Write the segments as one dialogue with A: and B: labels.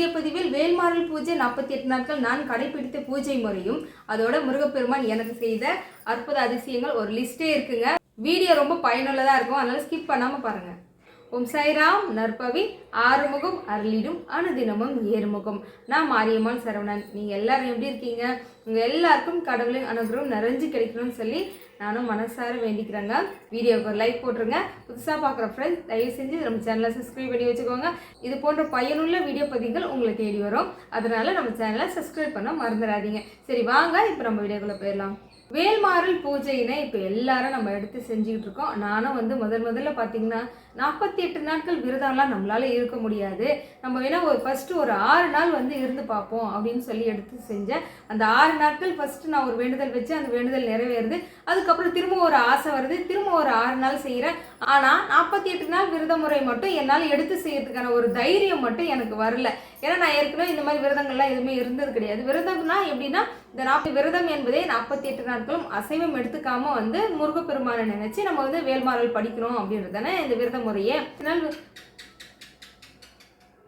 A: Video பதிவில் வேல்மாறல் பூஜை நாற்பத்தி எட்டு நாட்கள் நான் கடைபிடித்த பூஜை முறையும் அதோட முருகப்பெருமான் எனக்கு செய்த அற்புத அதிசயங்கள் ஒரு லிஸ்டே இருக்குங்க. வீடியோ ரொம்ப பயனுள்ளதாக இருக்கும் அதனால ஸ்கிப் பண்ணாமல் பாருங்க. ஓம் சாய்ராம் நற்பவி ஆறுமுகம் அருளிடும் அனுதினமும் ஏறுமுகம். நான் மாரியம்மாள் சரவணன். நீங்கள் எல்லாரும் எப்படி இருக்கீங்க? உங்கள் எல்லாருக்கும் கடவுளின் அனுகிரகம் நிறைஞ்சு கிடைக்கணும்னு சொல்லி நானும் மனசார வேண்டிக்கிறேங்க. வீடியோவுக்கு ஒரு லைக் போட்டுருங்க. புதுசாக பார்க்குற ஃப்ரெண்ட்ஸ் தயவு செஞ்சு நம்ம சேனலை சப்ஸ்கிரைப் பண்ணி வச்சுக்கோங்க. இது போன்ற பயனுள்ள வீடியோ பதிவுகள் உங்களை தேடி வரும். அதனால நம்ம சேனலை சப்ஸ்கிரைப் பண்ண மறந்துடாதீங்க. சரி வாங்க இப்போ நம்ம வீடியோக்குள்ளே போயிடலாம். வேல்மாறல் பூஜையினை இப்போ எல்லாரும் நம்ம எடுத்து செஞ்சுக்கிட்டு இருக்கோம். நானும் வந்து முதல் முதல்ல பார்த்தீங்கன்னா நாற்பத்தி எட்டு நாட்கள் விரதம்லாம் நம்மளால இருக்க முடியாது. நம்ம வேணா ஒரு ஃபர்ஸ்ட் ஒரு ஆறு நாள் வந்து இருந்து பார்ப்போம் அப்படின்னு சொல்லி எடுத்து செஞ்சேன். அந்த ஆறு நாட்கள் ஃபர்ஸ்ட் நான் ஒரு வேண்டுதல் வச்சு அந்த வேண்டுதல் நிறைவேறுது. அதுக்கப்புறம் திரும்ப ஒரு ஆசை வருது. திரும்ப ஒரு ஆறு நாள் செய்கிறேன் ஆனால் நாற்பத்தி எட்டு நாள் விரத முறை மட்டும் என்னால் எடுத்து செய்யறதுக்கான ஒரு தைரியம் மட்டும் எனக்கு வரல. ஏன்னா நான் ஏற்கனவே இந்த மாதிரி விரதங்கள்லாம் எதுவுமே இருந்தது கிடையாது. விரதம்னா எப்படின்னா இந்த நாற்பது விரதம் என்பதே நாற்பத்தி எட்டு நாட்களும் அசைவம் எடுத்துக்காம வந்து முருகப்பெருமானை நினைச்சு நம்ம வந்து வேல்மாறல் படிக்கிறோம் அப்படின்றது தானே இந்த விரத முறையே. அதனால்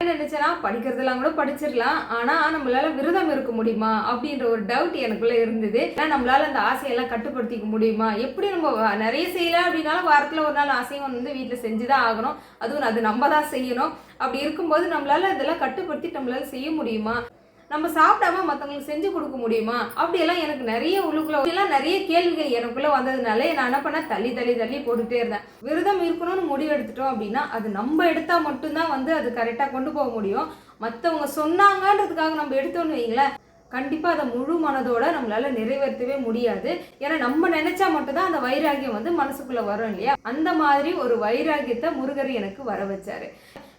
A: என்ன நினைச்சேன்னா படிக்கிறதெல்லாம் கூட படிச்சிடலாம். ஆனா நம்மளால விரதம் இருக்க முடியுமா அப்படின்ற ஒரு டவுட் எனக்குள்ள இருந்தது. ஏன்னா நம்மளால அந்த ஆசையெல்லாம் கட்டுப்படுத்திக்க முடியுமா? எப்படி நம்ம நிறைய செய்யல அப்படின்னாலும் வாரத்துல ஒரு நாள் ஆசையும் வந்து வீட்டுல செஞ்சுதான் ஆகணும். அதுவும் அது நம்ம தான் செய்யணும். அப்படி இருக்கும்போது நம்மளால இதெல்லாம் கட்டுப்படுத்தி நம்மளால செய்ய முடியுமா? நம்ம சாப்பிடாம மற்றவங்களுக்கு செஞ்சு கொடுக்க முடியுமா? அப்படியெல்லாம் எனக்கு நிறைய உள்ளுக்குள்ள எல்லாம் நிறைய கேள்விகள் எனக்குள்ள வந்ததுனால நான் என்ன பண்ண தள்ளி தள்ளி தள்ளி போட்டுட்டே இருந்தேன். விரதம் இருக்கணும்னு முடிவு எடுத்துட்டோம் அப்படின்னா அது நம்ம எடுத்தா மட்டும்தான் வந்து அது கரெக்டாக கொண்டு போக முடியும். மற்றவங்க சொன்னாங்கன்றதுக்காக நம்ம எடுத்தோம்னு வைங்களேன். கண்டிப்பாக அதை முழு மனதோட நம்மளால நிறைவேற்றவே முடியாது. ஏன்னா நம்ம நினைச்சா மட்டும்தான் அந்த வைராகியம் வந்து மனசுக்குள்ள வரும் இல்லையா? அந்த மாதிரி ஒரு வைராகியத்தை முருகர் எனக்கு வர வச்சாரு.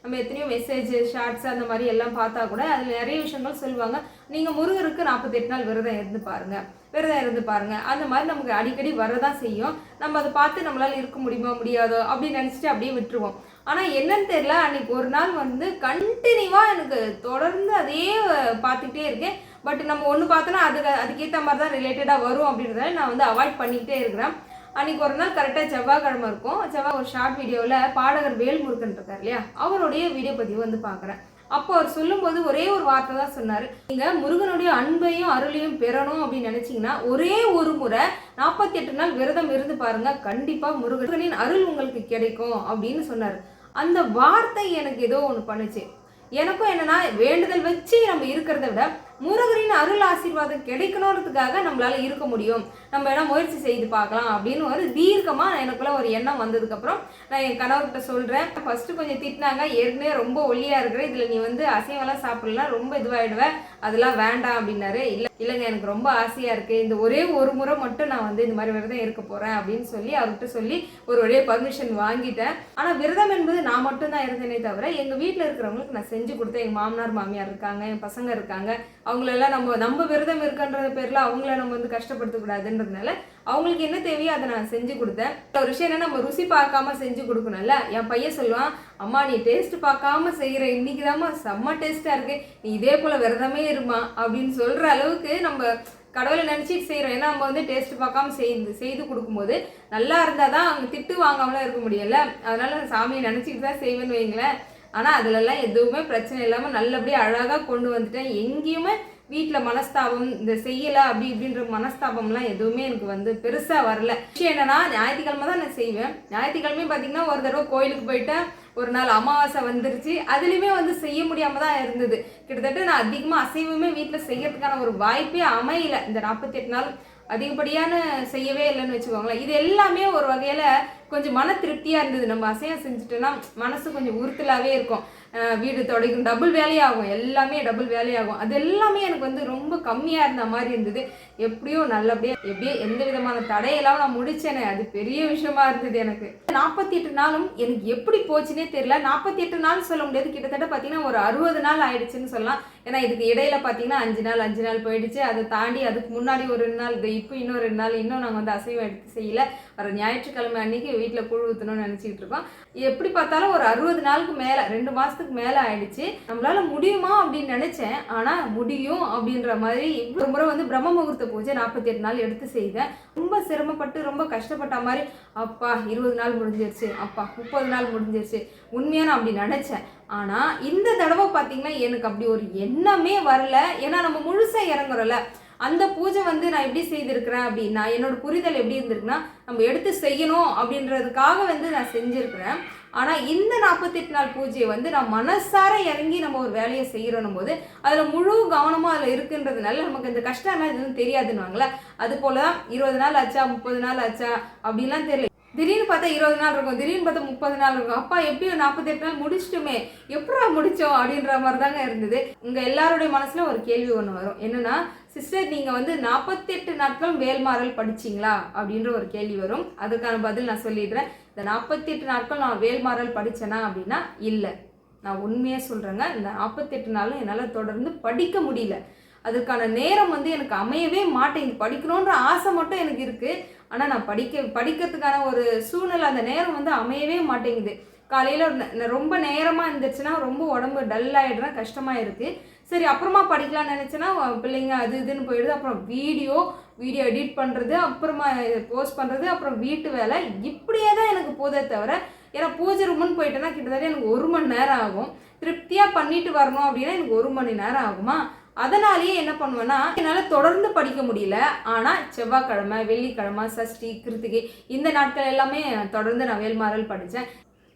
A: நம்ம எத்தனையோ மெசேஜ் ஷார்ட்ஸ் அந்த மாதிரி எல்லாம் பார்த்தா கூட அதில் நிறைய விஷயங்கள் சொல்லுவாங்க. நீங்கள் முருகருக்கு நாற்பத்தெட்டு நாள் விரதம் இருந்து பாருங்க. விரதம் இருந்து பாருங்க. அந்த மாதிரி நமக்கு அடிக்கடி வரதான் செய்யும். நம்ம அதை பார்த்து நம்மளால் இருக்க முடியுமா முடியாதோ அப்படின்னு நினச்சிட்டு அப்படியே விட்டுருவோம். ஆனால் என்னன்னு தெரியல. அன்னைக்கு ஒரு நாள் வந்து கண்டினியூவாக எனக்கு தொடர்ந்து அதே பார்த்துக்கிட்டே இருக்கேன். பட் நம்ம ஒன்று பார்த்தோன்னா அதுக்கு அதுக்கேற்ற மாதிரி தான் ரிலேட்டடாக வரும் அப்படின்றதால நான் வந்து அவாய்ட் பண்ணிக்கிட்டே இருக்கிறேன். அன்னைக்கு ஒரு நாள் கரெக்டாக செவ்வாய்க்கிழமை இருக்கும். செவ்வாய் ஒரு ஷார்ட் வீடியோவில் பாடகர் வேல்முருகன் இருக்கார் இல்லையா? அவருடைய வீடியோ பதிவு வந்து பார்க்குறேன். அப்போ அவர் சொல்லும்போது ஒரே ஒரு வார்த்தை தான் சொன்னார். நீங்கள் முருகனுடைய அன்பையும் அருளையும் பெறணும் அப்படின்னு நினச்சிங்கன்னா ஒரே ஒரு முறை நாற்பத்தி எட்டு நாள் விரதம் இருந்து பாருங்கள் கண்டிப்பாக முருகனின் அருள் உங்களுக்கு கிடைக்கும் அப்படின்னு சொன்னார். அந்த வார்த்தை எனக்கு ஏதோ ஒன்று பண்ணுச்சு. எனக்கும் என்னன்னா வேண்டுதல் வச்சு நம்ம இருக்கிறத விட முருகரின் அருள் ஆசீர்வாதம் கிடைக்கணுன்றதுக்காக நம்மளால இருக்க முடியும். நம்ம வேணா முயற்சி செய்து பார்க்கலாம் அப்படின்னு ஒரு தீர்க்கமா எனக்குள்ள ஒரு எண்ணம் வந்ததுக்கப்புறம் நான் என் கணவர்கிட்ட சொல்றேன். ஃபர்ஸ்ட் கொஞ்சம் திட்டினாங்க. ஏற்கனவே ரொம்ப ஒல்லியா இருக்கிற இதுல நீ வந்து அசைவெல்லாம் சாப்பிடலாம் ரொம்ப இதுவாயிடுவ. அதெல்லாம் வேண்டாம் அப்படின்னாரு. இல்ல இல்லைங்க எனக்கு ரொம்ப ஆசையா இருக்கு. இந்த ஒரே ஒரு முறை மட்டும் நான் வந்து இந்த மாதிரி விரதம் இருக்க போறேன் அப்படின்னு சொல்லி அவர்கிட்ட சொல்லி ஒரு ஒரே பர்மிஷன் வாங்கிட்டேன். ஆனா விரதம் என்பது நான் மட்டும் தான் இருந்தேனே தவிர எங்க வீட்டில் இருக்கிறவங்களுக்கு நான் செஞ்சு கொடுத்தேன். எங்கள் மாமனார் மாமியார் இருக்காங்க என் பசங்க இருக்காங்க. அவங்களெல்லாம் நம்ம நம்ம விரதம் இருக்கன்ற பேரில் அவங்கள நம்ம வந்து கஷ்டப்படுத்தக்கூடாதுன்றதுனால அவங்களுக்கு என்ன தேவையோ அதை நான் செஞ்சு கொடுத்தேன். ஒரு விஷயம் என்ன நம்ம ருசி பார்க்காம செஞ்சு கொடுக்கணும்ல. என் பையன் சொல்லுவான் அம்மா நீ டேஸ்ட் பார்க்காம செய்கிற இன்னைக்கு செம்ம டேஸ்ட்டாக இருக்கு. நீ இதே போல் விரதமே இருமா அப்படின்னு சொல்கிற அளவுக்கு நம்ம கடவுளை நினச்சிட்டு செய்கிறோம் ஏன்னா நம்ம வந்து டேஸ்ட் பார்க்காம செய்து செய்து கொடுக்கும்போது நல்லா இருந்தால் தான் அவங்க திட்டு வாங்காமலாம் இருக்க முடியல அதனால சாமியை நினச்சிக்கிட்டு தான் செய்வேன்னு வைங்களேன். ஆனால் அதுலலாம் எதுவுமே பிரச்சனை இல்லாமல் நல்லபடியாக அழகாக கொண்டு வந்துட்டேன். எங்கேயுமே வீட்டில் மனஸ்தாபம் இந்த செய்யலை அப்படி இப்படின்ற மனஸ்தாபம்லாம் எதுவுமே எனக்கு வந்து பெருசாக வரல. விஷயம் என்னென்னா ஞாயிற்றுக்கிழமை தான் நான் செய்வேன். ஞாயிற்றுக்கிழமையும் பார்த்தீங்கன்னா ஒரு தடவை கோயிலுக்கு போயிட்டேன். ஒரு நாள் அமாவாசை வந்துருச்சு. அதுலேயுமே வந்து செய்ய முடியாமல் தான் இருந்தது. கிட்டத்தட்ட நான் அதிகமாக அசைவமே வீட்டில் செய்யறதுக்கான ஒரு வாய்ப்பே அமையல. இந்த நாற்பத்தி எட்டு நாள் அதிகப்படியான செய்யவே இல்லைன்னு வச்சுக்கோங்களேன். இது எல்லாமே ஒரு வகையில் கொஞ்சம் மன திருப்தியாக இருந்தது. நம்ம அசைவம் செஞ்சுட்டோன்னா மனசு கொஞ்சம் உறுத்தலாகவே இருக்கும். வீடு தொடக்கும் டபுள் வேலையாகும். எல்லாமே டபுள் வேலையாகும். அது எல்லாமே எனக்கு வந்து ரொம்ப கம்மியாக இருந்த மாதிரி இருந்தது. எப்படியோ நல்லபடியாக எப்படியோ எந்த விதமான தடையெல்லாம் நான் முடிச்சேனே அது பெரிய விஷயமா இருந்தது எனக்கு. நாற்பத்தி எட்டு நாளும் எனக்கு எப்படி போச்சுன்னே தெரியல. நாற்பத்தி எட்டு நாள் சொல்ல முடியாது. கிட்டத்தட்ட பார்த்தீங்கன்னா ஒரு அறுபது நாள் ஆயிடுச்சுன்னு சொல்லலாம். ஏன்னா இதுக்கு இடையில பார்த்தீங்கன்னா அஞ்சு நாள் அஞ்சு நாள் போயிடுச்சு. அதை தாண்டி அதுக்கு முன்னாடி ஒரு ரெண்டு நாள் இது இப்போ இன்னும் ரெண்டு நாள் இன்னும் நாங்கள் வந்து அசைவம் எடுத்து செய்யல. வர ஞாயிற்றுக்கிழமை அன்னைக்கு வீட்டில் குழு ஊற்றணும்னு நினச்சிக்கிட்டு இருக்கோம். எப்படி பார்த்தாலும் ஒரு அறுபது நாளுக்கு மேலே ரெண்டு மாதத்துக்கு மேலே ஆயிடுச்சு. நம்மளால முடியுமா அப்படின்னு நினச்சேன். ஆனால் முடியும் அப்படின்ற மாதிரி இவ்வளோ முறை வந்து பிரம்ம முகூர்த்த பூஜை நாற்பத்தி எட்டு நாள் எடுத்து செய்தேன் ரொம்ப சிரமப்பட்டு ரொம்ப கஷ்டப்பட்ட மாதிரி அப்பா இருபது நாள் முடிஞ்சிருச்சு. அப்பா முப்பது நாள் முடிஞ்சிருச்சு. உண்மையாக நான் அப்படி நினச்சேன். ஆனால் இந்த தடவை பார்த்தீங்கன்னா எனக்கு அப்படி ஒரு எண்ணமே வரல. ஏன்னா நம்ம முழுசாக இறங்குறோம்ல. அந்த பூஜை வந்து நான் எப்படி செய்திருக்கிறேன் அப்படின்னா என்னோட புரிதல் எப்படி இருந்திருக்குன்னா நம்ம எடுத்து செய்யணும் அப்படின்றதுக்காக வந்து நான் செஞ்சுருக்கிறேன். ஆனால் இந்த நாற்பத்தெட்டு நாள் பூஜையை வந்து நான் மனசார இறங்கி நம்ம ஒரு வேலையை செய்கிறோம் போது அதில் முழு கவனமாக அதில் இருக்குன்றதுனால நமக்கு இந்த கஷ்டம்லாம் எதுவும் தெரியாதுன்னுவாங்களே அது போல தான் இருபது நாள் ஆச்சா முப்பது நாள் ஆச்சா அப்படிலாம் தெரியல. திடீர்னு பார்த்தா இருபது நாள் இருக்கும் திடீர்னு பார்த்தா முப்பது நாள் இருக்கும். அப்பா எப்படியும் நாற்பத்தெட்டு நாள் முடிச்சிட்டுமே எப்படா முடிச்சோம் அப்படின்ற மாதிரி தாங்க இருந்தது. உங்கள் எல்லாருடைய மனசுல ஒரு கேள்வி ஒன்று வரும். என்னன்னா சிஸ்டர் நீங்கள் வந்து நாற்பத்தெட்டு நாட்கள் வேல்மாறல் படிச்சீங்களா? அப்படின்ற ஒரு கேள்வி வரும். அதுக்கான பதில் நான் சொல்லிடுறேன். இந்த நாற்பத்தெட்டு நாட்கள் நான் வேல்மாறல் படித்தேனா அப்படின்னா இல்லை. நான் உண்மையாக சொல்கிறேங்க இந்த நாற்பத்தெட்டு நாளும் என்னால் தொடர்ந்து படிக்க முடியல. அதுக்கான நேரம் வந்து எனக்கு அமையவே மாட்டேங்குது. படிக்கணுன்ற ஆசை மட்டும் எனக்கு இருக்குது ஆனால் நான் படிக்க படிக்கிறதுக்கான ஒரு சூழ்நிலை அந்த நேரம் வந்து அமையவே மாட்டேங்குது. காலையில் ரொம்ப நேரமாக இருந்துச்சுன்னா ரொம்ப உடம்பு டல் ஆகிடுறேன் கஷ்டமாக இருக்குது சரி அப்புறமா படிக்கலாம்னு நினச்சேன்னா பிள்ளைங்க அது இதுன்னு போயிடுது. அப்புறம் வீடியோ வீடியோ எடிட் பண்ணுறது அப்புறமா போஸ்ட் பண்ணுறது அப்புறம் வீட்டு வேலை. இப்படியே தான் எனக்கு போதே தவிர ஏன்னா பூஜை ரூம்னு போயிட்டேன்னா கிட்டத்தட்ட எனக்கு ஒரு மணி நேரம் ஆகும். திருப்தியாக பண்ணிட்டு வரணும் அப்படின்னா எனக்கு ஒரு மணி நேரம் ஆகுமா? அதனாலேயே என்ன பண்ணுவேன்னா என்னால் தொடர்ந்து படிக்க முடியல. ஆனால் செவ்வாய்க்கிழமை வெள்ளிக்கிழமை சஷ்டி கிருத்திகை இந்த நாட்கள் எல்லாமே தொடர்ந்து நான் வேல்மாறல் படித்தேன்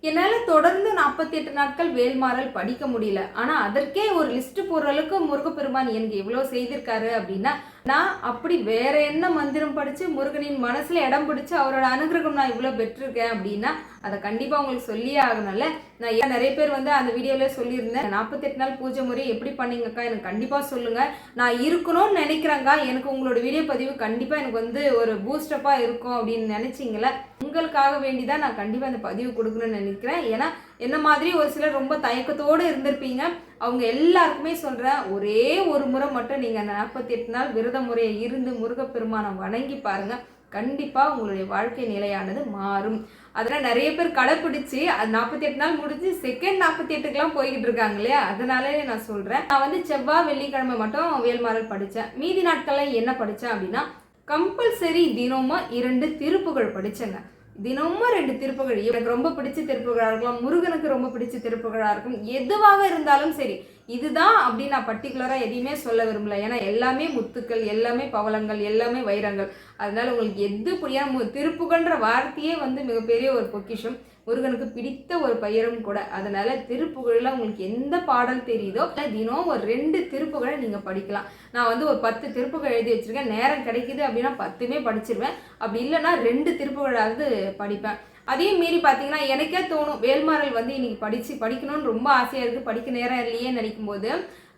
A: என்னால் தொடர்ந்து நாற்பத்தி எட்டு நாட்கள் வேல்மாறல் படிக்க முடியல. ஆனால் அதற்கே ஒரு லிஸ்ட் போடுற அளவுக்கு முருகப்பெருமான் எனக்கு எவ்வளோ செய்திருக்காரு அப்படின்னா நான் அப்படி வேற என்ன மந்திரம் படித்து முருகனின் மனசில் இடம் பிடிச்சி அவரோட அனுகிரகம் நான் இவ்வளோ பெற்றிருக்கேன் அப்படின்னா அதை கண்டிப்பாக உங்களுக்கு சொல்லியே ஆகணும்ல. நான் ஏன் நிறைய பேர் வந்து அந்த வீடியோவில் சொல்லியிருந்தேன் நாற்பத்தெட்டு நாள் பூஜை முறை எப்படி பண்ணீங்கக்கா? எனக்கு கண்டிப்பாக சொல்லுங்கள் நான் இருக்கணும்னு நினைக்கிறேங்க்கா எனக்கு உங்களோட வீடியோ பதிவு கண்டிப்பாக எனக்கு வந்து ஒரு பூஸ்டப்பாக இருக்கும் அப்படின்னு நினச்சிங்களே? உங்களுக்காக வேண்டி தான் நான் கண்டிப்பாக அந்த பதிவு கொடுக்கணும்னு நினைக்கிறேன். ஏன்னா என்ன மாதிரி ஒரு சிலர் ரொம்ப தயக்கத்தோடு இருந்திருப்பீங்க. அவங்க எல்லாருக்குமே சொல்கிறேன் ஒரே ஒரு முறை மட்டும் நீங்கள் நாற்பத்தி எட்டு நாள் விரத முறையை இருந்து முருகப்பெருமானை வணங்கி பாருங்கள் கண்டிப்பாக உங்களுடைய வாழ்க்கை நிலையானது மாறும். அதெல்லாம் நிறைய பேர் கடைப்பிடிச்சி அது நாற்பத்தி எட்டு நாள் முடிஞ்சு செகண்ட் நாற்பத்தி எட்டுக்கெலாம் போய்கிட்டு இருக்காங்க இல்லையா? அதனாலே நான் சொல்கிறேன் நான் வந்து செவ்வாய் வெள்ளிக்கிழமை மட்டும் வேல்மாறல் படித்தேன் மீதி நாட்களில் என்ன படித்தேன் அப்படின்னா கம்பல்சரி தினமும் இரண்டு திருப்புகழ் படித்தேங்க தினமும் ரெண்டு திருப்புகள். எனக்கு ரொம்ப பிடிச்ச திருப்புகழாக இருக்கலாம். முருகனுக்கு ரொம்ப பிடிச்ச திருப்புகழாக இருக்கும். எதுவாக இருந்தாலும் சரி இதுதான் அப்படின்னு நான் பர்டிகுலராக எதையுமே சொல்ல விரும்பல. ஏன்னா எல்லாமே முத்துக்கள் எல்லாமே பவளங்கள் எல்லாமே வைரங்கள். அதனால உங்களுக்கு எது பிடிக்கும் திருப்புகன்ற வார்த்தையே வந்து மிகப்பெரிய ஒரு பொக்கிஷம். முருகனுக்கு பிடித்த ஒரு பெயரும் கூட. அதனால திருப்புகழில் உங்களுக்கு எந்த பாடல் தெரியுதோ தினம் ஒரு ரெண்டு திருப்புகழை நீங்கள் படிக்கலாம். நான் வந்து ஒரு பத்து திருப்புகள் எழுதி வச்சுருக்கேன். நேரம் கிடைக்குது அப்படின்னா பத்துமே படிச்சிருவேன். அப்படி இல்லைன்னா ரெண்டு திருப்புகழாவது படிப்பேன். அதையும் மீறி பார்த்தீங்கன்னா எனக்கே தோணும் வேல்மாறல் வந்து இன்னைக்கு படித்து படிக்கணும்னு ரொம்ப ஆசையாக இருக்குது படிக்க நேரம் இல்லையே நினைக்கும் போது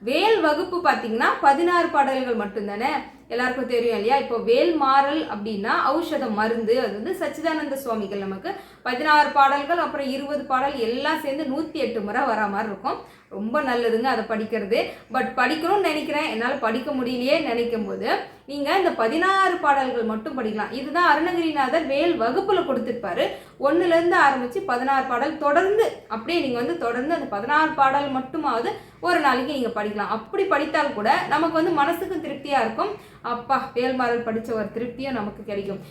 A: வேல் வகுப்பு பார்த்தீங்கன்னா பதினாறு பாடல்கள் மட்டும்தானே? எல்லாருக்கும் தெரியும் இல்லையா? இப்போ வேல்மாறல் அப்படின்னா ஔஷதம் மருந்து. அது வந்து சச்சிதானந்த சுவாமிகள் நமக்கு பதினாறு பாடல்கள் அப்புறம் இருபது பாடல் எல்லாம் சேர்ந்து நூற்றி எட்டு முறை வரா மாதிரி இருக்கும். ரொம்ப நல்லதுங்க அதை படிக்கிறது. பட் படிக்கணும்னு நினைக்கிறேன். என்னால் படிக்க முடியலையே நினைக்கும் போது நீங்கள் இந்த பதினாறு பாடல்கள் மட்டும் படிக்கலாம். இதுதான் அருணகிரிநாதர் வேல் வகுப்பில் கொடுத்துருப்பாரு. ஒன்றுலேருந்து ஆரம்பித்து பதினாறு பாடல் தொடர்ந்து அப்படியே நீங்கள் வந்து தொடர்ந்து அந்த பதினாறு பாடல் மட்டுமாவது ஒரு நாளைக்கு நீங்கள் படிக்கலாம். அப்படி படித்தால் கூட நமக்கு வந்து மனசுக்கு திருப்தியாக இருக்கும். அப்பா வேல்மாறல் படித்த ஒரு திருப்தியும் நமக்கு கிடைக்கும்.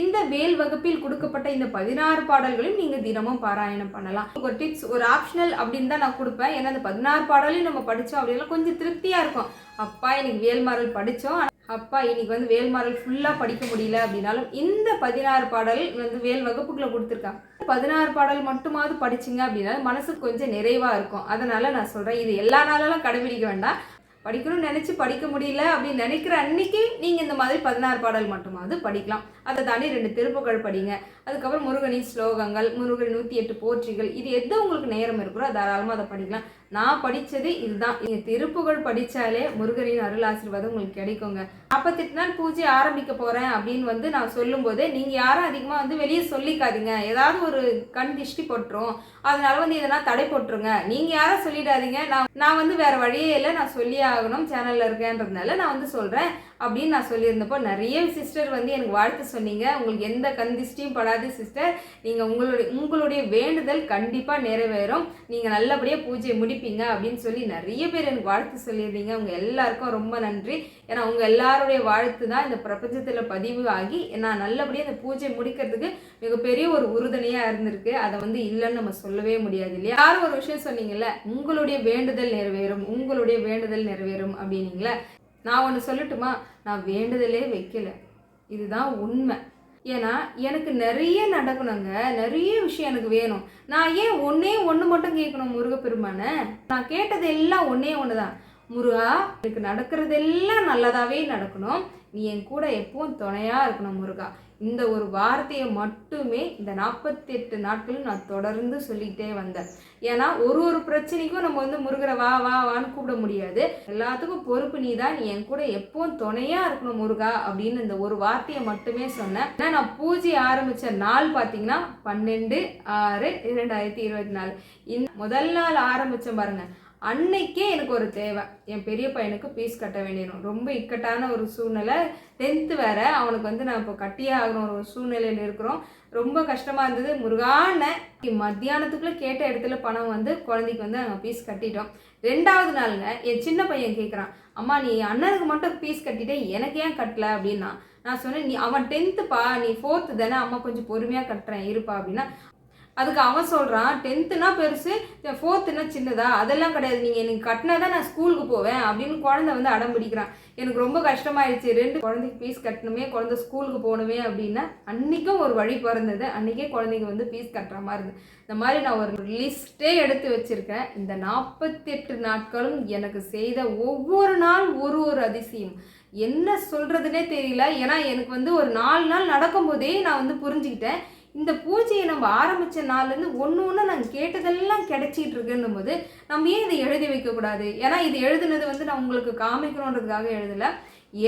A: இந்த வேல் வகுப்பில் கொடுக்கப்பட்ட இந்த பதினாறு பாடல்களையும் நீங்கள் தினமும் பாராயணம் பண்ணலாம். ஒரு டிப்ஸ் ஒரு ஆப்ஷனல் அப்படின்னு தான் நான் கொடுப்பேன். ஏன்னா அந்த பதினாறு பாடலையும் நம்ம படித்தோம் அப்படின்னா கொஞ்சம் திருப்தியாக இருக்கும். அப்பா இன்னைக்கு வேல்மாறல் படித்தோம் அப்பா இன்னைக்கு வந்து வேல்மாறல் ஃபுல்லாக படிக்க முடியல அப்படின்னாலும் இந்த பதினாறு பாடல் வந்து வேல் வகுப்புகளை கொடுத்துருக்காங்க. பதினாறு பாடல் மட்டுமாவது படிச்சிங்க அப்படின்னா மனசுக்கு கொஞ்சம் நிறைவாக இருக்கும். அதனால் நான் சொல்கிறேன் இது எல்லா நாளெல்லாம் கடைபிடிக்க வேண்டாம். படிக்கணும்னு நினச்சி படிக்க முடியல அப்படின்னு நினைக்கிற அன்னைக்கு நீங்கள் இந்த மாதிரி பதினாறு பாடல் மட்டுமாவது படிக்கலாம். அதை தாண்டி ரெண்டு திருப்புகள் படிங்க. அதுக்கப்புறம் முருகனின் ஸ்லோகங்கள் முருகன் நூற்றி எட்டு போற்றிகள் இது எது உங்களுக்கு நேரம் இருக்கிறோ தாராளமாக அதை படிக்கலாம். நான் படித்தது இதுதான். நீங்கள் திருப்புகழ் படித்தாலே முருகனின் அருள் ஆசீர்வாதம் உங்களுக்கு கிடைக்குங்க. நாற்பத்தெட்டு நாள் பூஜை ஆரம்பிக்க போகிறேன் அப்படின்னு வந்து நான் சொல்லும்போது நீங்கள் யாரும் அதிகமாக வந்து வெளியே சொல்லிக்காதீங்க. ஏதாவது ஒரு கண் திஷ்டி போட்டுரும். அதனால வந்து இதெல்லாம் தடை போட்டுருங்க. நீங்கள் யாரும் சொல்லிடாதீங்க. நான் நான் வந்து வேறு வழியே இல்லை. நான் சொல்லியே ஆகணும் சேனலில் இருக்கேன்றதுனால நான் வந்து சொல்கிறேன் அப்படின்னு நான் சொல்லியிருந்தப்போ நிறைய சிஸ்டர் வந்து எனக்கு வாழ்த்து சொன்னீங்க. உங்களுக்கு எந்த கந்திஷ்டியும் படாது சிஸ்டர் நீங்கள் உங்களுடைய உங்களுடைய வேண்டுதல் கண்டிப்பாக நிறைவேறும். நீங்கள் நல்லபடியாக பூஜையை முடிப்பீங்க அப்படின்னு சொல்லி நிறைய பேர் எனக்கு வாழ்த்து சொல்லியிருந்தீங்க. உங்கள் எல்லாருக்கும் ரொம்ப நன்றி. ஏன்னா உங்கள் எல்லாருடைய வாழ்த்து தான் இந்த பிரபஞ்சத்தில் பதிவு ஆகி நான் நல்லபடியாக இந்த பூஜை முடிக்கிறதுக்கு மிகப்பெரிய ஒரு உறுதுணையாக இருந்திருக்கு. அதை வந்து இல்லைன்னு நம்ம சொல்லவே முடியாது இல்லையா? யாரும் ஒரு விஷயம் சொன்னீங்கல்ல உங்களுடைய வேண்டுதல் நிறைவேறும். உங்களுடைய வேண்டுதல் நிறைவேறும். அப்படின்னீங்களே? நான் ஒன்று சொல்லட்டுமா? நான் வேண்டுதலே வைக்கல. இதுதான் உண்மை. ஏன்னா எனக்கு நிறைய நடக்கணுங்க. நிறைய விஷயம் எனக்கு வேணும். நான் ஏன் ஒன்றே ஒன்று மட்டும் கேட்கணும் முருகப்பெருமானை? நான் கேட்டது எல்லாம் ஒன்றே ஒன்று தான் முருகா எனக்கு நடக்கிறதெல்லாம் நல்லதாகவே நடக்கணும். நீ என் கூட எப்பவும் துணையாக இருக்கணும் முருகா. இந்த ஒரு வார்த்தையை மட்டுமே இந்த நாற்பத்தி எட்டு நாட்களும் நான் தொடர்ந்து சொல்லிக்கிட்டே வந்தேன். ஏன்னா ஒரு ஒரு பிரச்சனைக்கும் நம்ம வந்து முருகரை வா வா வான்னு கூப்பிட முடியாது. எல்லாத்துக்கும் பொறுப்பு நீ தான் நீ என் கூட எப்பவும் துணையா இருக்கணும் முருகா அப்படின்னு இந்த ஒரு வார்த்தையை மட்டுமே சொன்னேன். ஏன்னா நான் பூஜை ஆரம்பிச்ச நாள் பார்த்தீங்கன்னா பன்னெண்டு ஆறு இரண்டாயிரத்தி இருபத்தி நாலு. இந்த முதல் நாள் ஆரம்பிச்சேன் பாருங்க. அன்னைக்கே எனக்கு ஒரு தேவை. என் பெரிய பையனுக்கு பீஸ் கட்ட வேண்டியணும் ரொம்ப இக்கட்டான ஒரு சூழ்நிலை. டென்த்து வேற. அவனுக்கு வந்து நான் இப்போ கட்டியே ஆகிற ஒரு சூழ்நிலையில் இருக்கிறோம். ரொம்ப கஷ்டமாக இருந்தது. முருகான மத்தியானத்துக்குள்ளே கேட்ட இடத்துல பணம் வந்து குழந்தைக்கு வந்து நாங்கள் பீஸ் கட்டிட்டோம். ரெண்டாவது நாளுங்க என் சின்ன பையன் கேட்குறான் அம்மா நீ அண்ணனுக்கு மட்டும் பீஸ் கட்டிட்டே எனக்கு ஏன் கட்டல? அப்படின்னா நான் சொன்னேன் நீ அவன் டென்த்துப்பா நீ ஃபோர்த்து தானே அம்மா கொஞ்சம் பொறுமையாக கட்டுறேன் இருப்பா அப்படின்னா அதுக்கு அவன் சொல்கிறான் டென்த்துனா பெருசு ஃபோர்த்துனா சின்னதா? அதெல்லாம் கிடையாது. நீங்கள் எனக்கு கட்டினா தான் நான் ஸ்கூலுக்கு போவேன். அப்படின்னு குழந்தை வந்து அடம் பிடிக்கிறான். எனக்கு ரொம்ப கஷ்டமாயிடுச்சு ரெண்டு குழந்தைக்கு ஃபீஸ் கட்டணுமே குழந்தை ஸ்கூலுக்கு போகணுமே அப்படின்னா அன்றைக்கும் ஒரு வழி பிறந்தது. அன்றைக்கே குழந்தைங்க வந்து ஃபீஸ் கட்டுற மாதிரி இருந்தது. இந்த மாதிரி நான் ஒரு லிஸ்ட்டே எடுத்து வச்சுருக்கேன். இந்த நாற்பத்தெட்டு நாட்களும் எனக்கு செய்த ஒவ்வொரு நாள் ஒரு ஒரு அதிசயம். என்ன சொல்கிறதுனே தெரியல. ஏன்னா எனக்கு வந்து ஒரு நாலு நாள் நடக்கும்போதே நான் வந்து புரிஞ்சுக்கிட்டேன். இந்த பூஜையை நம்ம ஆரம்பித்த நாள்லேருந்து ஒன்று ஒன்று நாங்கள் கேட்டதெல்லாம் கிடைச்சிட்டு இருக்குன்னும் போது நம்ம ஏன் இதை எழுதி வைக்கக்கூடாது? ஏன்னா இது எழுதுனது வந்து நான் உங்களுக்கு காமிக்கணுன்றதுக்காக எழுதலை.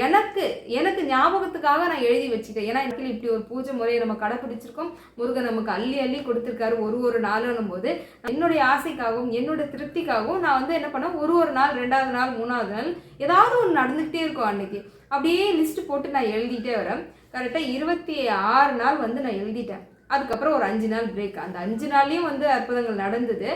A: எனக்கு எனக்கு ஞாபகத்துக்காக நான் எழுதி வச்சுட்டேன். ஏன்னா எனக்கு இப்படி ஒரு பூஜை முறையை நம்ம கடைப்பிடிச்சிருக்கோம். முருகன் நமக்கு அள்ளி அள்ளி கொடுத்துருக்காரு ஒரு ஒரு நாளும் போது என்னுடைய ஆசைக்காகவும் என்னோட திருப்திக்காகவும் நான் வந்து என்ன பண்ணேன்? ஒரு ஒரு நாள் ரெண்டாவது நாள் மூணாவது நாள் ஏதாவது ஒன்று நடந்துகிட்டே இருக்கும் அன்னைக்கு. அப்படியே லிஸ்ட் போட்டு நான் எழுதிட்டே வரேன். கரெக்டாக இருபத்தி ஆறு நாள் வந்து நான் எழுதிட்டேன். அதுக்கப்புறம் ஒரு அஞ்சு நாள் பிரேக் அந்த அஞ்சு நாள்லேயும் வந்து அற்புதங்கள் நடந்தது.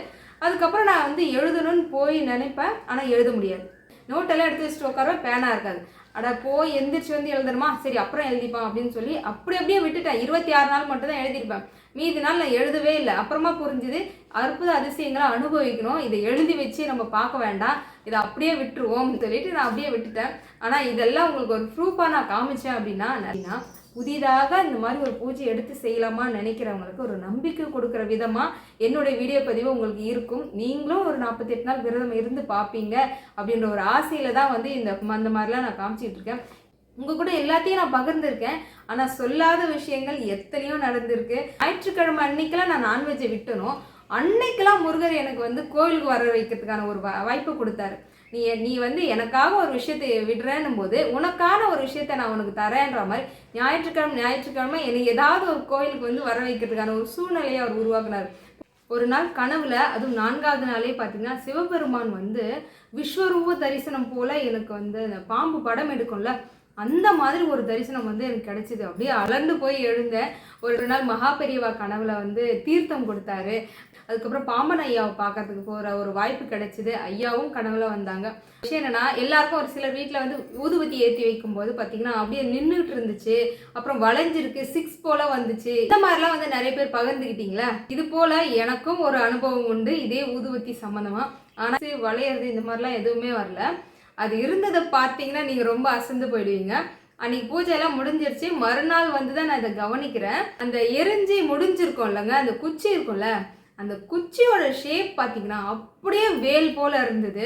A: அதுக்கப்புறம் நான் வந்து எழுதணும்னு போய் நினைப்பேன் ஆனால் எழுத முடியாது. நோட்டெல்லாம் எடுத்து வச்சுட்டு உட்கார பேனா இருக்காது. அட போய் எந்திரிச்சு வந்து எழுதணுமா? சரி அப்புறம் எழுதிப்பான் அப்படின்னு சொல்லி அப்படி அப்படியே விட்டுட்டேன். இருபத்தி ஆறு நாள் மட்டும் தான் எழுதியிருப்பேன். மீதி நாள் நான் எழுதவே இல்லை. அப்புறமா புரிஞ்சுது அற்புத அதிசயங்களை அனுபவிக்கணும். இதை எழுதி வச்சு நம்ம பார்க்க வேண்டாம். இதை அப்படியே விட்டுருவோம் சொல்லிட்டு நான் அப்படியே விட்டுட்டேன். ஆனால் இதெல்லாம் உங்களுக்கு ஒரு ப்ரூஃபாக நான் காமிச்சேன் அப்படின்னா அப்படின்னா புதிதாக இந்த மாதிரி ஒரு பூஜை எடுத்து செய்யலாமா நினைக்கிறவங்களுக்கு ஒரு நம்பிக்கை கொடுக்குற விதமாக என்னுடைய வீடியோ பதிவு உங்களுக்கு இருக்கும். நீங்களும் ஒரு நாற்பத்தெட்டு நாள் விரதம் இருந்து பார்ப்பீங்க அப்படின்ற ஒரு ஆசையில் தான் வந்து இந்த அந்த மாதிரிலாம் நான் காமிச்சிட்டு இருக்கேன். உங்கள் கூட எல்லாத்தையும் நான் பகிர்ந்திருக்கேன். ஆனால் சொல்லாத விஷயங்கள் எத்தனையோ நடந்திருக்கு. ஞாயிற்றுக்கிழமை அன்னைக்கெல்லாம் நான் நான்வெஜ்ஜை விட்டணும். அன்னைக்கெல்லாம் முருகர் எனக்கு வந்து கோயிலுக்கு வர வைக்கிறதுக்கான ஒரு வாய்ப்பு கொடுத்தாரு. நீ நீ வந்து எனக்காக ஒரு விஷயத்தை விடுறேன்னும் போது உனக்கான ஒரு விஷயத்த நான் உனக்கு தரேன்ற மாதிரி ஞாயிற்றுக்கிழமை ஞாயிற்றுக்கிழமை என்னை ஏதாவது ஒரு கோயிலுக்கு வந்து வர வைக்கிறதுக்கான ஒரு சூழ்நிலையை அவர் உருவாக்குனார். ஒரு நாள் கனவுல அதுவும் நான்காவது நாளே பார்த்தீங்கன்னா சிவபெருமான் வந்து விஸ்வரூப தரிசனம் போல எனக்கு வந்து அந்த பாம்பு படம் எடுக்கும்ல அந்த மாதிரி ஒரு தரிசனம் வந்து எனக்கு கிடைச்சிது. அப்படியே அலர்ந்து போய் எழுந்தேன் ஒரு நாள் மகா பெரியவா கனவுல வந்து தீர்த்தம் கொடுத்தாரு. அதுக்கப்புறம் பாம்பன் ஐயாவை பார்க்கறதுக்கு போகிற ஒரு வாய்ப்பு கிடைச்சிது. ஐயாவும் கனவுல வந்தாங்க. விஷயம் என்னன்னா எல்லாருக்கும் ஒரு சிலர் வீட்டில் வந்து ஊதுபத்தி ஏற்றி வைக்கும் போது பார்த்தீங்கன்னா அப்படியே நின்றுட்டு இருந்துச்சு. அப்புறம் வளைஞ்சிருக்கு சிக்ஸ் போல வந்துச்சு. இந்த மாதிரிலாம் வந்து நிறைய பேர் பகிர்ந்துக்கிட்டீங்களா இது போல எனக்கும் ஒரு அனுபவம் உண்டு. இதே ஊதுபத்தி சம்மந்தமா ஆனால் வளையிறது இந்த மாதிரிலாம் எதுவுமே வரல. அது இருந்ததை பார்த்தீங்கன்னா நீங்கள் ரொம்ப அசந்து போயிடுவீங்க. அன்னைக்கு பூஜையெல்லாம் முடிஞ்சிருச்சு. மறுநாள் வந்து தான் நான் இதை கவனிக்கிறேன். அந்த எரிஞ்சு முடிஞ்சிருக்கும் இல்லைங்க அந்த குச்சி இருக்கும்ல அந்த குச்சியோட ஷேப் பார்த்தீங்கன்னா அப்படியே வேல் போல் இருந்தது.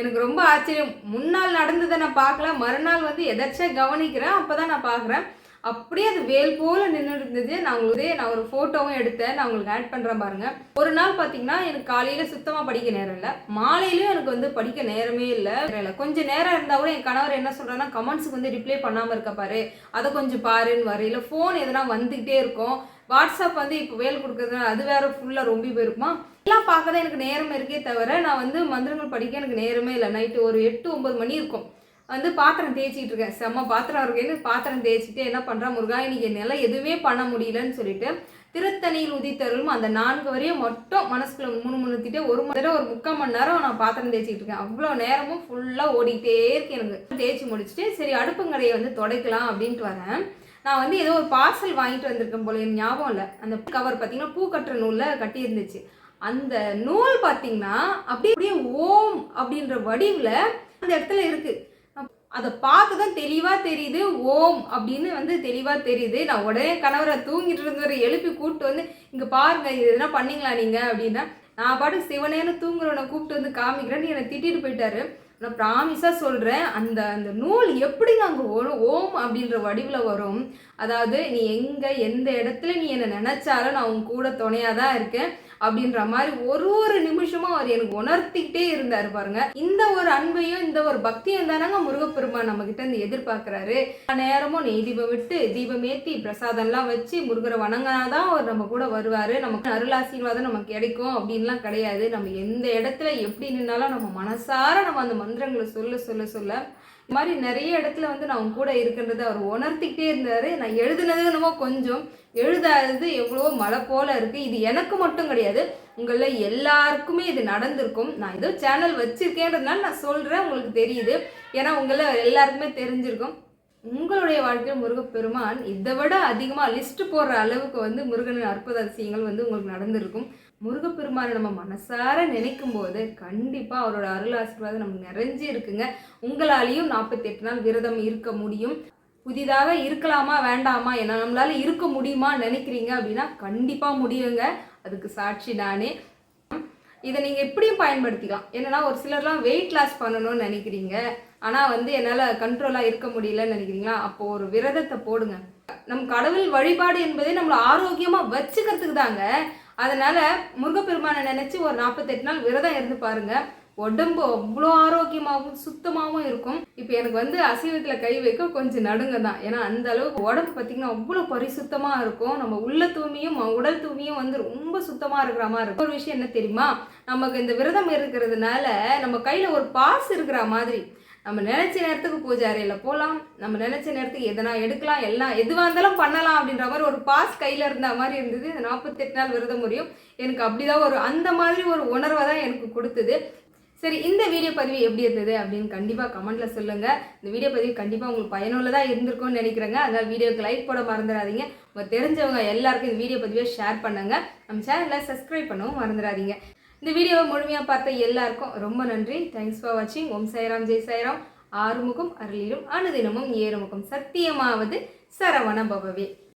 A: எனக்கு ரொம்ப ஆச்சரியம். முன்னாள் நடந்ததை நான் பார்க்கல. மறுநாள் வந்து எதாச்சும் கவனிக்கிறேன். அப்போ தான் நான் பார்க்குறேன். அப்படியே அது வேல் போல நின்று இருந்தது நான் உங்களுக்கு நான் ஒரு ஃபோட்டோவும் எடுத்தேன். நான் உங்களுக்கு ஆட் பண்ணுறேன் பாருங்க. ஒரு நாள் பார்த்தீங்கன்னா எனக்கு காலையில் சுத்தமாக படிக்க நேரம் இல்லை. மாலையிலயும் எனக்கு வந்து படிக்க நேரமே இல்லை. இல்லை. கொஞ்சம் நேரம் இருந்தால் கூட என் கணவர் என்ன சொல்கிறேன்னா கமெண்ட்ஸுக்கு வந்து ரிப்ளை பண்ணாமல் இருக்க பாரு. அதை கொஞ்சம் பாருன்னு வரையில ஃபோன் எதனா வந்துக்கிட்டே இருக்கும். வாட்ஸ்அப் வந்து இப்போ வேல் கொடுக்குறதுனால அது வேற ஃபுல்லாக ரொம்ப போயிருக்குமா? எல்லாம் பார்க்க தான் எனக்கு நேரம் இருக்கே தவிர நான் வந்து மந்திரங்கள் படிக்க எனக்கு நேரமே இல்லை. நைட்டு ஒரு எட்டு ஒன்பது மணி இருக்கும். வந்து பாத்திரம் தேய்ச்சிட்டு இருக்கேன். செம்ம பாத்திரம் இருக்கேன்னு பாத்திரம் தேய்ச்சிட்டு என்ன பண்ணுறான் முருகா? இன்னைக்கு என்னால் எதுவுமே பண்ண முடியலன்னு சொல்லிட்டு திருத்தணியில் உதித்தருளும் அந்த நான்கு வரையும் மட்டும் மனசுக்குள்ள மூணு முணுத்திட்டு ஒரு மணி நேரம் ஒரு முக்கால் மணி நேரம் நான் பாத்திரம் தேய்ச்சிட்டு இருக்கேன். அவ்வளோ நேரமும் ஃபுல்லாக ஓடிக்கிட்டே இருக்கு எனக்கு. தேய்ச்சி முடிச்சுட்டு சரி அடுப்புங்கடையை வந்து துடைக்கலாம் அப்படின்ட்டு வரேன். நான் வந்து ஏதோ ஒரு பார்சல் வாங்கிட்டு வந்திருக்கேன் போல எனக்கு ஞாபகம் இல்லை. அந்த கவர் பார்த்தீங்கன்னா பூ கட்டுற நூலில் கட்டியிருந்துச்சு. அந்த நூல் பார்த்தீங்கன்னா அப்படியே அப்படியே ஓம் அப்படின்ற வடிவில் அந்த இடத்துல இருக்குது அதை பார்த்து தான் தெளிவாக தெரியுது. ஓம் அப்படின்னு வந்து தெளிவாக தெரியுது. நான் உடனே கணவரை தூங்கிட்டு இருந்தவரை எழுப்பி கூப்பிட்டு வந்து இங்கே பாருங்க இது எதுனா பண்ணீங்களா நீங்கள் அப்படின்னா நான் பாட்டு சிவனேன்னு தூங்குறவனை கூப்பிட்டு வந்து காமிக்கிறேன்னு என்னை திட்டிட்டு போயிட்டாரு. நான் ப்ராமிஸாக சொல்கிறேன் அந்த அந்த நூல் எப்படி அங்கே வரும் ஓம் அப்படின்ற வடிவில் வரும்? அதாவது நீ எங்கே எந்த இடத்துல நீ என்னை நினச்சாலும் நான் உன் கூட துணையாக தான் இருக்கேன். அப்படின்ற மாதிரி ஒரு ஒரு நிமிஷமும் அவர் எனக்கு உணர்த்திக்கிட்டே இருந்தார் பாருங்க. இந்த ஒரு அன்பையும் இந்த ஒரு பக்தியும் தானங்க முருகப்பெருமான் நம்ம கிட்ட இருந்து எதிர்பார்க்கிறாரு. நேரமும் நெய் தீபம் விட்டு தீபம் ஏற்றி பிரசாதம்லாம் வச்சு முருகரை வணங்கினாதான் அவர் நம்ம கூட வருவாரு. நமக்கு அருளாசீர்வாதம் நமக்கு கிடைக்கும் அப்படின்லாம் கிடையாது. நம்ம எந்த இடத்துல எப்படி நின்னாலும் நம்ம மனசார நம்ம அந்த மந்திரங்களை சொல்ல சொல்ல சொல்ல இந்த மாதிரி நிறைய இடத்துல வந்து நான் கூட இருக்கின்றதை அவர் உணர்த்திக்கிட்டே இருந்தார். நான் எழுதுனது என்னமோ கொஞ்சம். எழுதாதது எவ்வளோ மழை போல இருக்குது இது எனக்கு மட்டும் கிடையாது. உங்களில் எல்லாருக்குமே இது நடந்திருக்கும். நான் ஏதோ சேனல் வச்சுருக்கேன்றதுனால நான் சொல்கிறேன் உங்களுக்கு தெரியுது. ஏன்னா உங்களை எல்லாருக்குமே தெரிஞ்சிருக்கும். உங்களுடைய வாழ்க்கையில் முருகப்பெருமான் இதை விட அதிகமாக லிஸ்ட் போடுற அளவுக்கு வந்து முருகனின் அற்புத அதிசயங்கள் வந்து உங்களுக்கு நடந்திருக்கும். முருகப்பெருமானை நம்ம மனசார நினைக்கும் போது கண்டிப்பாக அவரோட அருள் ஆசீர்வாதம் நமக்கு நிறைஞ்சு இருக்குங்க உங்களாலேயும் நாற்பத்தி எட்டு நாள் விரதம் இருக்க முடியும். புதிதாக இருக்கலாமா வேண்டாமா என்ன நம்மளால இருக்க முடியுமா நினைக்கிறீங்க அப்படின்னா கண்டிப்பாக முடியுங்க. அதுக்கு சாட்சி நானே. இதை நீங்கள் எப்படியும் பயன்படுத்திக்கலாம். என்னன்னா ஒரு சிலர்லாம் வெயிட் லாஸ் பண்ணணும்னு நினைக்கிறீங்க. ஆனால் வந்து என்னால் கண்ட்ரோலாக இருக்க முடியலன்னு நினைக்கிறீங்களா? அப்போ ஒரு விரதத்தை போடுங்க. நம் கடவுள் வழிபாடு என்பதே நம்மளை ஆரோக்கியமாக வச்சுக்கிறதுக்கு தாங்க. அதனால முருகப்பெருமானை நினைச்சு ஒரு நாற்பத்தெட்டு நாள் விரதம் இருந்து பாருங்க. உடம்பு அவ்வளோ ஆரோக்கியமாகவும் சுத்தமாகவும் இருக்கும். இப்போ எனக்கு வந்து அசைவத்தில் கை வைக்க கொஞ்சம் நடுங்க தான். ஏன்னா அந்த அளவுக்கு உடம்பு பார்த்தீங்கன்னா அவ்வளோ பரிசுத்தமாக இருக்கும். நம்ம உள்ள தூய்மையும் உடல் தூய்மையும் வந்து ரொம்ப சுத்தமாக இருக்கிற மாதிரி இருக்கும். ஒரு விஷயம் என்ன தெரியுமா? நமக்கு இந்த விரதம் இருக்கிறதுனால நம்ம கையில் ஒரு பாஸ் இருக்கிற மாதிரி. நம்ம நினைச்ச நேரத்துக்கு பூஜை அறையில் போகலாம் நம்ம நினைச்ச நேரத்துக்கு எதனா எடுக்கலாம். எல்லாம் எதுவாக இருந்தாலும் பண்ணலாம் அப்படின்ற மாதிரி ஒரு பாஸ் கையில் இருந்த மாதிரி இருந்தது. இந்த நாற்பத்தெட்டு நாள் விரத முறையும் எனக்கு அப்படிதான் ஒரு அந்த மாதிரி ஒரு உணர்வை தான் எனக்கு கொடுத்தது. சரி இந்த வீடியோ பதிவு எப்படி இருந்தது அப்படின்னு கண்டிப்பாக கமெண்ட்டில் சொல்லுங்கள் இந்த வீடியோ பதிவு கண்டிப்பாக உங்களுக்கு பயனுள்ளதாக இருந்திருக்கும்னு நினைக்கிறேங்க. அதனால் வீடியோக்கு லைக் போட மறந்துடாதீங்க. உங்கள் தெரிஞ்சவங்க எல்லாருக்கும் இந்த வீடியோ பதிவை ஷேர் பண்ணுங்க. நம்ம சேனலை சப்ஸ்கிரைப் பண்ணவும் மறந்துடாதீங்க. இந்த வீடியோவை முழுமையாக பார்த்த எல்லாருக்கும் ரொம்ப நன்றி. தேங்க்ஸ் ஃபார் வாட்சிங் ஓம் சாய்ராம் ஜெய் சாய்ராம். ஆறுமுகம் அருளிலும் அனுதினமும் ஏறுமுகம். சத்தியமாவது சரவண பவவே.